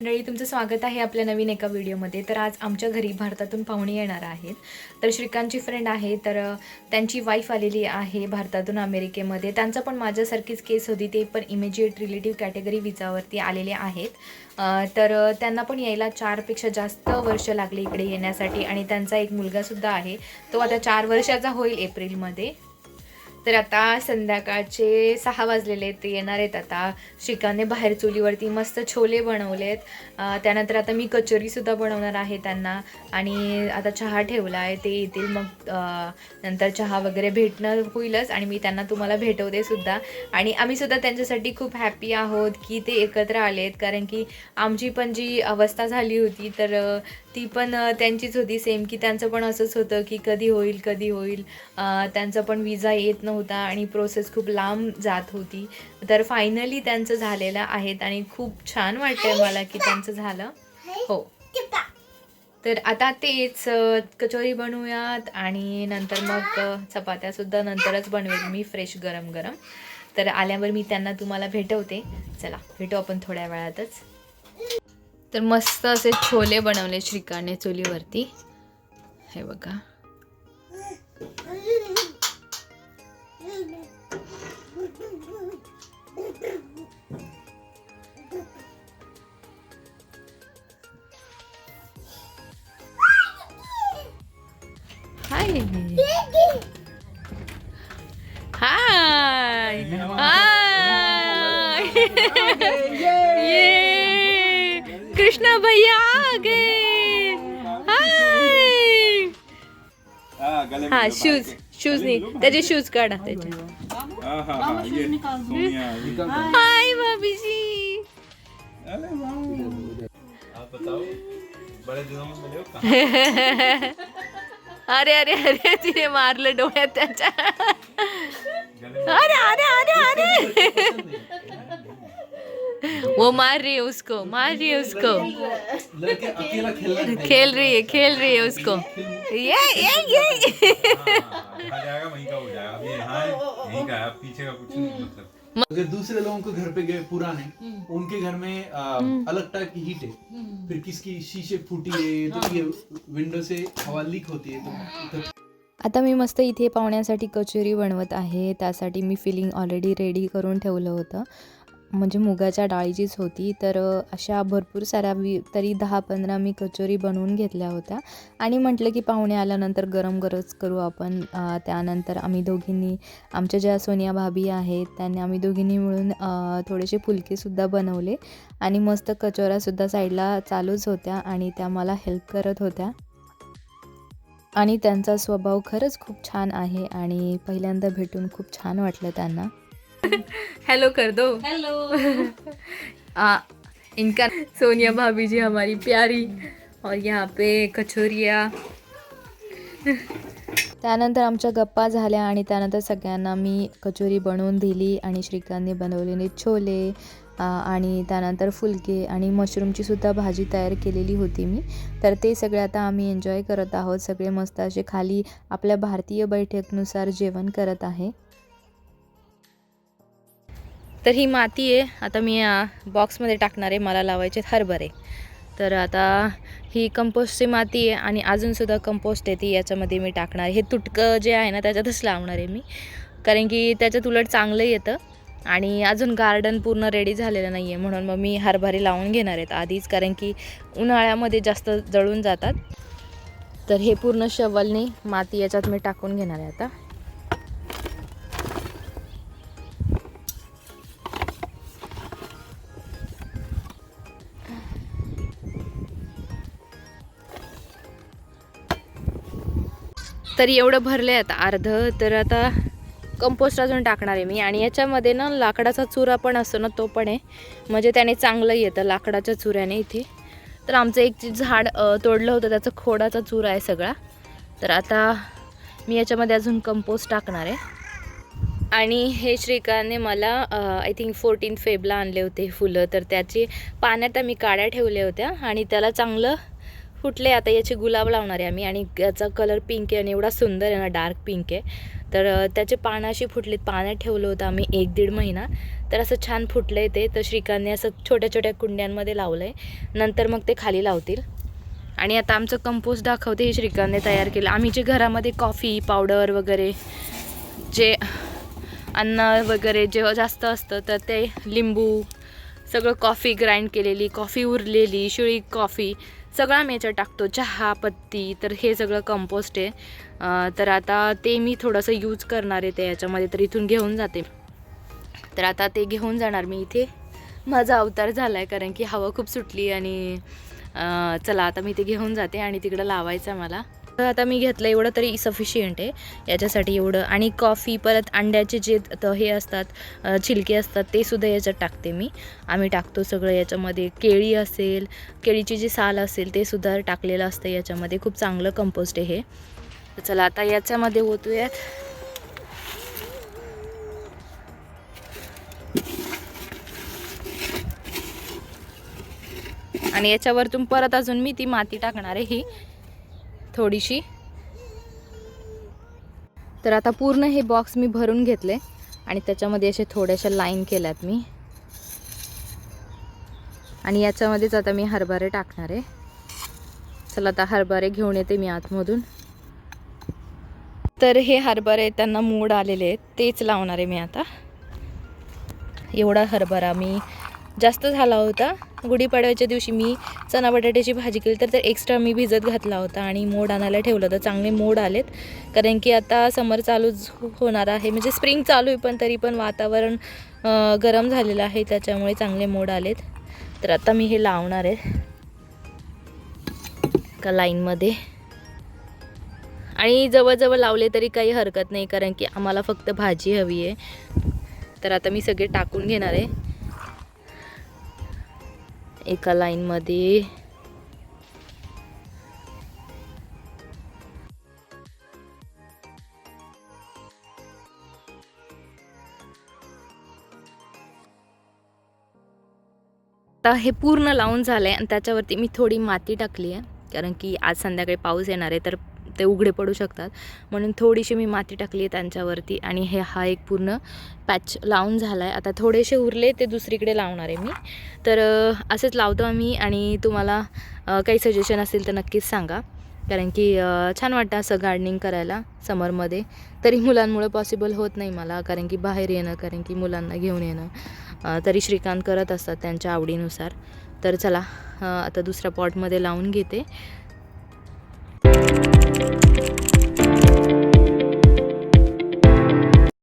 मंडळी तुमचं स्वागत आहे आपल्या नवीन एका व्हिडिओमध्ये. तर आज आमच्या घरी भारतातून पाहुणे येणार आहेत. तर श्रीकांतची फ्रेंड आहे तर त्यांची वाईफ आलेली आहे भारतातून अमेरिकेमध्ये. त्यांचा पण माझ्यासारखीच केस होती ते पण इमिजिएट रिलेटिव्ह कॅटेगरी विजावरती आलेले आहेत. तर त्यांना पण यायला चारपेक्षा जास्त वर्ष लागले इकडे येण्यासाठी. आणि त्यांचा एक मुलगासुद्धा आहे तो आता चार वर्षाचा होईल एप्रिलमध्ये. तर आता संध्याकाळचे सहा वाजलेले आहेत ते येणार आहेत आता. श्रीकांतने बाहेर चुलीवरती मस्त छोले बनवलेत. त्यानंतर आता मी कचोरीसुद्धा बनवणार आहे त्यांना. आणि आता चहा ठेवला आहे ते येतील मग नंतर चहा वगैरे भेटणं होईलच आणि मी त्यांना तुम्हाला भेटवते सुद्धा. आणि आम्ही सुद्धा त्यांच्यासाठी खूप हॅपी आहोत की ते एकत्र आलेत. कारण की आमची पण जी अवस्था झाली होती तर ती पण त्यांचीच होती. सेम की त्यांचं पण असंच होतं की कधी होईल कधी होईल. त्यांचं त्यांचा पण विजा येत नव्हता. आणि प्रोसेस खूप लांब जात होती. तर फायनली त्यांचं झालेलं आहेत आणि खूप छान वाटतंय मला की त्यांचं झालं. हो. तर आता तेच कचोरी बनवूयात आणि नंतर मग चपात्यासुद्धा नंतरच बनवेल मी फ्रेश गरम गरम. तर आल्यावर मी त्यांना तुम्हाला भेटवते. चला भेटू आपण थोड्या वेळातच. तर मस्त असे छोले बनवले श्रीकाने चुलीवरती. हे बघा. हाय हाय हाय ये कृष्णा भैया आ गए हाय हा गले हा शूज शूज़ नाही त्याचे शूज़ काढा त्याचे हा। हा हा ये हाय भाभीजी अरे वाह आप बताओ बड़े दिनों में मिले हो कहाँ? अरे अरे अरे तिने मारलं डोळ्यात त्याच्या गले में अरे अरे अरे अरे। वो मार रही है उसको मार रही है उसको। अकेला खेल रही है खेल रही है उसको। ये ये ये। जहाँ जाएगा वहीं का हो जाएगा। अभी यहाँ है यहीं का है अब पीछे का कुछ नहीं मतलब। अगर दूसरे लोगों के घर पे गए पुराने उनके घर में आ, अलग टाइप की हीट है। फिर किसकी शीशे फूटी है तो ये विंडो से हवा लीक होती है तो, तो आता मी मस्त इथे पाहुण्यासाठी कचोरी बनवत आहे त्यासाठी मी फिलिंग ऑलरेडी रेडी करून ठेवलं होतं. म्हणजे मुगाच्या डाळीचीच होती. तर अशा भरपूर साऱ्या वि तरी दहा पंधरा मी कचोरी बनवून घेतल्या होत्या. आणि म्हटलं की पाहुणे आल्यानंतर गरम गरज करू आपण. त्यानंतर आम्ही दोघींनी आमच्या ज्या सोनिया भाभी आहेत त्यांनी आम्ही दोघींनी मिळून थोडेसे फुलकेसुद्धा बनवले. आणि मस्त कचोऱ्यासुद्धा साईडला चालूच होत्या आणि त्या मला हेल्प करत होत्या. आणि त्यांचा स्वभाव खरंच खूप छान आहे आणि पहिल्यांदा भेटून खूप छान वाटलं त्यांना. हेलो कर दो. हेलो आ, इनका सोनिया भाभी जी हमारी प्यारी और यहाँ पे कचोरिया त्यानंतर आमच्या गप्पा झाल्या आणि त्यानंतर सगळ्यांना मी कचोरी बनवून दिली आणि श्रीकांतने बनवलेले छोले आणि त्यानंतर फुलके आणि मशरूमची सुद्धा भाजी तयार केलेली होती मी. तर ते सगळे आता आम्ही एन्जॉय करत आहोत. सगळे मस्त असे खाली आपल्या भारतीय बैठकनुसार जेवण करत आहे. तर ही माती आहे. आता मी बॉक्समध्ये टाकणार आहे. मला लावायचे हरभरे. तर आता ही कंपोस्टची माती आहे आणि अजूनसुद्धा कंपोस्ट आहे ती याच्यामध्ये मी टाकणार. हे तुटकं जे आहे ना त्याच्यातच लावणार आहे मी. कारण की त्याच्यात उलट चांगलं येतं आणि अजून गार्डन पूर्ण रेडी झालेलं नाही आहे म्हणून मग मी हरभरे लावून घेणार आहेत आधीच. कारण की उन्हाळ्यामध्ये जास्त जळून जातात. तर हे पूर्ण शवलने माती याच्यात मी टाकून घेणार आहे आता. तरी एवढं भरले आहेत आता अर्ध तर आता कंपोस्ट अजून टाकणार आहे मी. आणि याच्यामध्ये ना लाकडाचा चुरा पण असतो ना तो पण आहे. म्हणजे त्याने चांगलं येतं लाकडाच्या चुऱ्याने इथे. तर आमचं एक जे झाड तोडलं होतं त्याचा खोडाचा चुरा आहे सगळा. तर आता मी याच्यामध्ये अजून कंपोस्ट टाकणार आहे. आणि हे श्रीकांतने मला आय थिंक फोर्टीन फेबला आणले होते फुलं. तर त्याची पाण्यात मी काड्या ठेवल्या होत्या आणि त्याला चांगलं फुटले आता याचे गुलाब लावणार आहे आम्ही. आणि याचा कलर पिंक आहे आणि एवढा सुंदर आहे ना डार्क पिंक आहे. तर त्याचे पानं अशी फुटलीत. पाण्यात ठेवलं होतं आम्ही एक दीड महिना. तर असं छान फुटलं आहे ते. तर श्रीकांतने असं छोट्या छोट्या कुंड्यांमध्ये लावलं आहे नंतर मग ते खाली लावतील. आणि आता आमचं कंपोस्ट दाखवते हे श्रीकांतने तयार केलं. आम्ही जे घरामध्ये कॉफी पावडर वगैरे जे अन्न वगैरे जे जास्त असतं तर ते लिंबू सगळं कॉफी ग्राइंड केलेली कॉफी उरलेली शिळी कॉफी सगळा आम्ही याच्यात टाकतो चहा पत्ती तर हे सगळं कंपोस्ट आहे. तर आता ते मी थोडंसं यूज करणार आहे ते याच्यामध्ये तर इथून घेऊन जाते. तर आता ते घेऊन जाणार मी इथे. माझा अवतार झाला आहे कारण की हवा खूप सुटली आणि चला आता मी ते घेऊन जाते आणि तिकडं लावायचं आहे मला. तर आता मी घेतलं एवढं तरी सफिशियंट आहे. याच्यासाठी एवढं. आणि कॉफी परत अंड्याचे जे हे असतात छिलके असतात ते सुद्धा याच्यात टाकते मी. आम्ही टाकतो सगळं याच्यामध्ये. केळी असेल केळीची जी साल असेल ते सुद्धा टाकलेलं असतं याच्यामध्ये. खूप चांगलं कंपोस्ट आहे हे. तर चला आता याच्यामध्ये ओतूयात आणि याच्यावरतून परत अजून मी ती माती टाकणार आहे ही. थोडीशी. तर आता पूर्ण हे बॉक्स मी भरून घेतले आणि त्याच्यामध्ये असे थोड्याशा लाईन केल्यात मी. आणि याच्यामध्येच आता मी हरभरे टाकणार आहे. चला आता हरभरे घेऊन येते मी आतमधून. तर हे हरभरे त्यांना मूड आलेले आहेत तेच लावणार आहे मी आता. एवढा हरभरा मी जास्त झाला होता. गुढीपाडव्याच्या दिवशी मी चना बटाट्याची भाजी केली तर ते एक्स्ट्रा मी भिजत घातला होता आणि मोड आणायला ठेवलं तर चांगले मोड आलेत. कारण की आता समर चालू होणार आहे. म्हणजे स्प्रिंग चालू आहे पण तरी पण वातावरण गरम झालेलं आहे. त्याच्यामुळे चांगले मोड आलेत. तर आता मी हे लावणार आहे. का लाईनमध्ये आणि जवळजवळ लावले तरी काही हरकत नाही कारण की आम्हाला फक्त भाजी हवी आहे. तर आता मी सगळे टाकून घेणार आहे. एका लाईनमध्ये आता हे पूर्ण लावून झालं आहे आणि त्याच्यावरती मी थोडी माती टाकली आहे कारण की आज संध्याकाळी पाऊस येणार आहे तर ते उघडे पडू शकतात. म्हणून थोडीशी मी माती टाकली आहे त्यांच्यावरती आणि हे हा एक पूर्ण पॅच लावून झाला आहे आता थोडेसे उरले ते दुसरीकडे लावणार आहे मी. तर असंच लावतो आम्ही आणि तुम्हाला काही सजेशन असेल तर नक्कीच सांगा. कारण की छान वाटतं असं गार्डनिंग करायला समरमध्ये तरी मुलांमुळं पॉसिबल होत नाही मला. कारण की बाहेर येणं कारण की मुलांना घेऊन येणं तरी श्रीकांत करत असतात त्यांच्या आवडीनुसार. तर चला आता दुसऱ्या पॉटमध्ये लावून घेते.